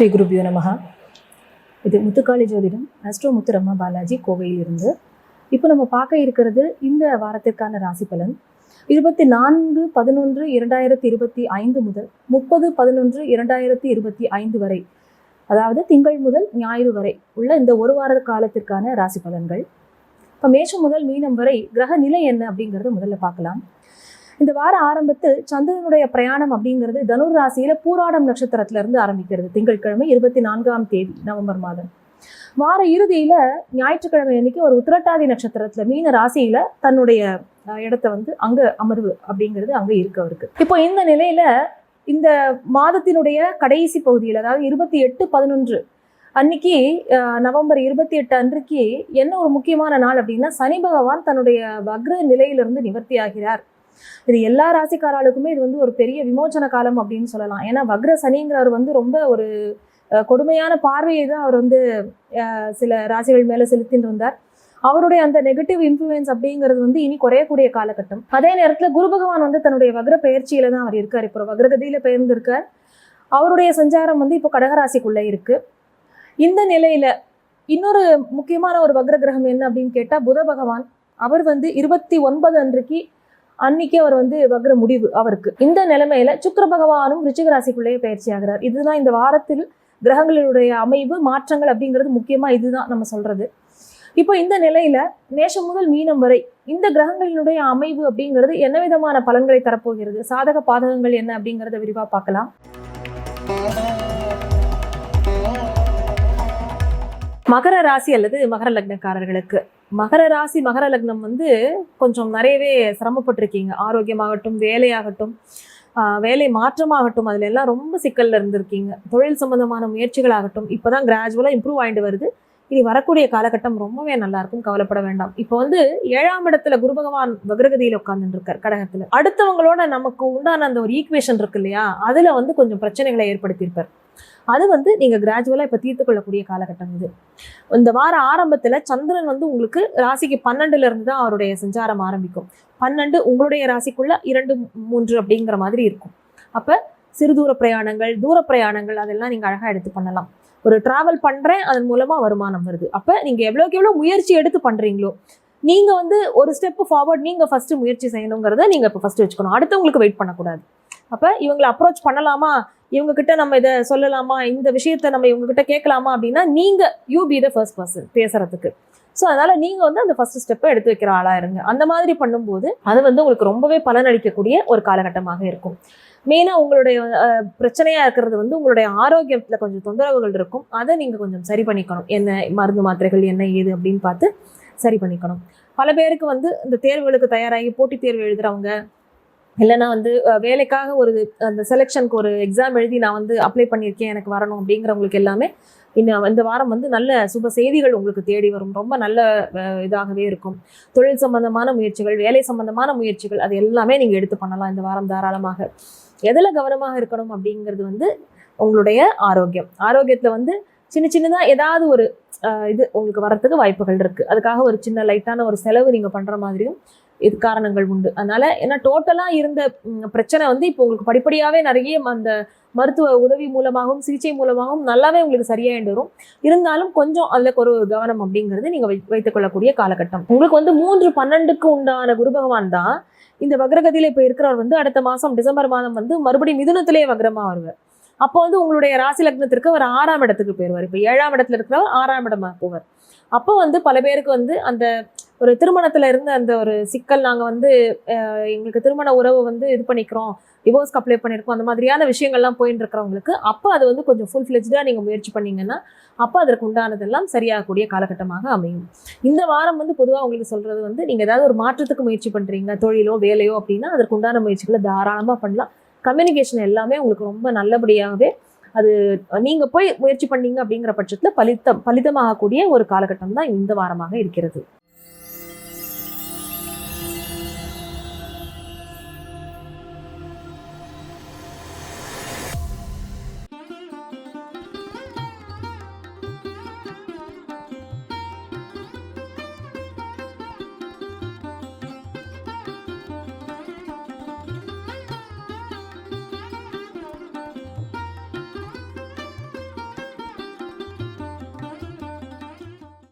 ஸ்ரீ குருபியோ நமகா இது முத்துக்காளி ஜோதிடம் அஸ்ட்ரோ முத்துரம்மா பாலாஜி கோவையிலிருந்து. இப்போ நம்ம பார்க்க இருக்கிறது இந்த வாரத்திற்கான ராசி பலன். இருபத்தி நான்கு பதினொன்று இரண்டாயிரத்தி இருபத்தி ஐந்து முதல் முப்பது பதினொன்று இரண்டாயிரத்தி இருபத்தி ஐந்து வரை அதாவது திங்கள் முதல் ஞாயிறு வரை உள்ள இந்த ஒரு வார காலத்திற்கான ராசி பலன்கள். இப்போ மேஷம் முதல் மீனம் வரை கிரக நிலை என்ன அப்படிங்கிறத முதல்ல பார்க்கலாம். இந்த வார ஆரம்பத்தில் சந்திரனுடைய பிரயாணம் அப்படிங்கிறது தனுர் ராசியில பூராடம் நட்சத்திரத்துல இருந்து ஆரம்பிக்கிறது. திங்கட்கிழமை இருபத்தி நான்காம் தேதி நவம்பர் மாதம். வார இறுதியில ஞாயிற்றுக்கிழமை அன்னைக்கு ஒரு உத்திரட்டாதி நட்சத்திரத்துல மீன ராசியில தன்னுடைய இடத்த வந்து அங்க அமர்வு அப்படிங்கிறது அங்க இருக்கு அவருக்கு. இப்போ இந்த நிலையில இந்த மாதத்தினுடைய கடைசி பகுதியில் அதாவது இருபத்தி எட்டு பதினொன்று அன்னைக்கு நவம்பர் இருபத்தி எட்டு அன்றைக்கு என்ன ஒரு முக்கியமான நாள் அப்படின்னா சனி பகவான் தன்னுடைய வக்ர நிலையிலிருந்து நிவர்த்தி ஆகிறார். இது எல்லா ராசிக்காராளுக்குமே இது வந்து ஒரு பெரிய விமோச்சன காலம் அப்படின்னு சொல்லலாம். ஏன்னா வக்ர சனிங்கிறவர் வந்து ரொம்ப ஒரு கொடுமையான பார்வையை தான் அவர் வந்து சில ராசிகள் மேலே செலுத்தின்னு இருந்தார். அவருடைய அந்த நெகட்டிவ் இன்ஃப்ளூயன்ஸ் அப்படிங்கிறது வந்து இனி குறையக்கூடிய காலகட்டம். அதே நேரத்தில் குரு பகவான் வந்து தன்னுடைய வக்ர பயிற்சியில தான் அவர் இருக்கார். இப்போ வக்ரகதியில் பெயர்ந்திருக்கார். அவருடைய சஞ்சாரம் வந்து இப்போ கடகராசிக்குள்ளே இருக்கு. இந்த நிலையில இன்னொரு முக்கியமான ஒரு வக்ர கிரகம் என்ன அப்படின்னு கேட்டால் புத பகவான். அவர் வந்து இருபத்தி ஒன்பது அன்றைக்கு அன்னைக்கு அவர் வந்து வக்ர முடிவு அவருக்கு. இந்த நிலைமையில சுக்கர பகவானும் ரிச்சிக ராசிக்குள்ளேயே பயிற்சி ஆகிறார். இதுதான் இந்த வாரத்தில் கிரகங்களுடைய அமைவு மாற்றங்கள் அப்படிங்கிறது முக்கியமா இதுதான் நம்ம சொல்றது. இப்போ இந்த நிலையில நேஷம் முதல் மீனம் வரை இந்த கிரகங்களினுடைய அமைவு அப்படிங்கிறது என்ன விதமான பலன்களை தரப்போகிறது? சாதக பாதகங்கள் என்ன அப்படிங்கிறத விரிவா பார்க்கலாம். மகர ராசி அல்லது மகர லக்னக்காரர்களுக்கு. மகர ராசி மகர லக்னம் வந்து கொஞ்சம் நிறையவே சிரமப்பட்டிருக்கீங்க. ஆரோக்கியமாகட்டும் வேலையாகட்டும் வேலை மாற்றமாகட்டும் அதில் எல்லாம் ரொம்ப சிக்கலில் இருந்திருக்கீங்க. தொழில் சம்பந்தமான முயற்சிகளாகட்டும் இப்போதான் கிராஜுவலாக இம்ப்ரூவ் ஆகிட்டு வருது. இனி வரக்கூடிய காலகட்டம் ரொம்பவே நல்லா இருக்கும் கவலைப்பட வேண்டாம். இப்போ வந்து ஏழாம் இடத்துல குரு பகவான் வக்ரகதியில் உட்காந்துருக்கார் கடகத்தில். அடுத்தவங்களோட நமக்கு உண்டான அந்த ஒரு ஈக்குவேஷன் இருக்கு இல்லையா அதில் வந்து கொஞ்சம் பிரச்சனைகளை ஏற்படுத்தியிருப்பார். அது வந்து நீங்க கிராஜுவலா இப்ப தீர்த்து கொள்ளக்கூடிய காலகட்டம் இது. இந்த வார ஆரம்பத்துல சந்திரன் வந்து உங்களுக்கு ராசிக்கு பன்னெண்டுல இருந்து தான் அவருடைய சஞ்சாரம் ஆரம்பிக்கும். பன்னெண்டு உங்களுடைய ராசிக்குள்ள இரண்டு மூன்று அப்படிங்கிற மாதிரி இருக்கும். அப்ப சிறு தூர பிரயாணங்கள் தூர பிரயாணங்கள் அதெல்லாம் நீங்க அழகா எடுத்து பண்ணலாம். ஒரு டிராவல் பண்றேன் அதன் மூலமா வருமானம் வருது. அப்ப நீங்க எவ்வளோக்கு எவ்வளோ முயற்சி எடுத்து பண்றீங்களோ நீங்க வந்து ஒரு ஸ்டெப் ஃபார்வர்ட் நீங்க ஃபர்ஸ்ட் முயற்சி செய்யணுங்கிறத நீங்கள் இப்போ ஃபர்ஸ்ட் வச்சுக்கணும். அடுத்தவங்களுக்கு வெயிட் பண்ணக்கூடாது. அப்ப இவங்களை அப்ரோச் பண்ணலாமா? இவங்க கிட்ட நம்ம இதை சொல்லலாமா? இந்த விஷயத்த நம்ம இவங்க கிட்ட கேட்கலாமா அப்படின்னா நீங்க you be the first person பேசுறதுக்கு. ஸோ அதனால நீங்க வந்து அந்த ஃபர்ஸ்ட் ஸ்டெப்பை எடுத்து வைக்கிற ஆளா இருங்க. அந்த மாதிரி பண்ணும்போது அது வந்து உங்களுக்கு ரொம்பவே பலனளிக்கக்கூடிய ஒரு காலகட்டமாக இருக்கும். மெயினா உங்களுடைய பிரச்சனையாக பிரச்சனையா இருக்கிறது வந்து உங்களுடைய ஆரோக்கியத்துல கொஞ்சம் தொந்தரவுகள் இருக்கும். அதை நீங்க கொஞ்சம் சரி பண்ணிக்கணும். என்ன மருந்து மாத்திரைகள் என்ன ஏது அப்படின்னு பார்த்து சரி பண்ணிக்கணும். பல பேருக்கு வந்து இந்த தேர்வுகளுக்கு தயாராகி போட்டித் தேர்வு எழுதுறவங்க இல்லைன்னா வந்து வேலைக்காக ஒரு அந்த செலெக்ஷனுக்கு ஒரு எக்ஸாம் எழுதி நான் வந்து அப்ளை பண்ணியிருக்கேன் எனக்கு வரணும் அப்படிங்கிறவங்களுக்கு எல்லாமே இன்னும் இந்த வாரம் வந்து நல்ல சுப செய்திகள் உங்களுக்கு தேடி வரும். ரொம்ப நல்ல இதாகவே இருக்கும். தொழில் சம்பந்தமான முயற்சிகள் வேலை சம்பந்தமான முயற்சிகள் அது எல்லாமே நீங்கள் எடுத்து பண்ணலாம் இந்த வாரம் தாராளமாக. எதில் கவனமாக இருக்கணும் அப்படிங்கிறது வந்து உங்களுடைய ஆரோக்கியம். ஆரோக்கியத்தில் வந்து சின்ன சின்னதாக ஏதாவது ஒரு இது உங்களுக்கு வரத்துக்கு வாய்ப்புகள் இருக்குது அதுக்காக ஒரு சின்ன லைட்டான ஒரு செலவு நீங்கள் பண்ணுற மாதிரியும் இது காரணங்கள் உண்டு. அதனால ஏன்னா டோட்டலாக இருந்த பிரச்சனை வந்து இப்போ உங்களுக்கு படிப்படியாகவே நிறைய அந்த மருத்துவ உதவி மூலமாகவும் சிகிச்சை மூலமாகவும் நல்லாவே உங்களுக்கு சரியாயிட்டு வரும். இருந்தாலும் கொஞ்சம் அதில் ஒரு கவனம் அப்படிங்கிறது நீங்கள் வை வைத்துக் கொள்ளக்கூடிய காலகட்டம். உங்களுக்கு வந்து மூன்று பன்னெண்டுக்கு உண்டான குரு பகவான் தான். இந்த வக்ரகதியில் இப்போ இருக்கிறவர் வந்து அடுத்த மாதம் டிசம்பர் மாதம் வந்து மறுபடியும் மிதுனத்திலே வக்ரமாக வருவார். அப்போ வந்து உங்களுடைய ராசி லக்னத்திற்கு அவர் ஆறாம் இடத்துக்கு போயிடுவார் இப்போ ஏழாம் இடத்துல இருக்கிறவர் ஆறாம் இடமா போவார். அப்போ வந்து பல பேருக்கு வந்து அந்த ஒரு திருமணத்துல இருந்த அந்த ஒரு சிக்கல் நாங்கள் வந்து எங்களுக்கு திருமண உறவு வந்து இது பண்ணிக்கிறோம் டிவோர்ஸ்க்கு அப்ளை பண்ணியிருக்கோம் அந்த மாதிரியான விஷயங்கள்லாம் போயிட்டு இருக்கிறவங்களுக்கு அப்போ அது வந்து கொஞ்சம் ஃபுல் ஃப்ளெஜ்டாக நீங்கள் முயற்சி பண்ணீங்கன்னா அப்போ அதற்கு உண்டானதெல்லாம் சரியாகக்கூடிய காலகட்டமாக அமையும். இந்த வாரம் வந்து பொதுவாக உங்களுக்கு சொல்கிறது வந்து நீங்கள் ஏதாவது ஒரு மாற்றத்துக்கு முயற்சி பண்ணுறீங்க தொழிலோ வேலையோ அப்படின்னா அதற்கு உண்டான முயற்சிகளை தாராளமாக பண்ணலாம். கம்யூனிகேஷன் எல்லாமே உங்களுக்கு ரொம்ப நல்லபடியாகவே அது நீங்கள் போய் முயற்சி பண்ணீங்க அப்படிங்கிற பட்சத்தில் பலித்த பலிதமாகக்கூடிய ஒரு காலகட்டம் தான் இந்த வாரமாக இருக்கிறது.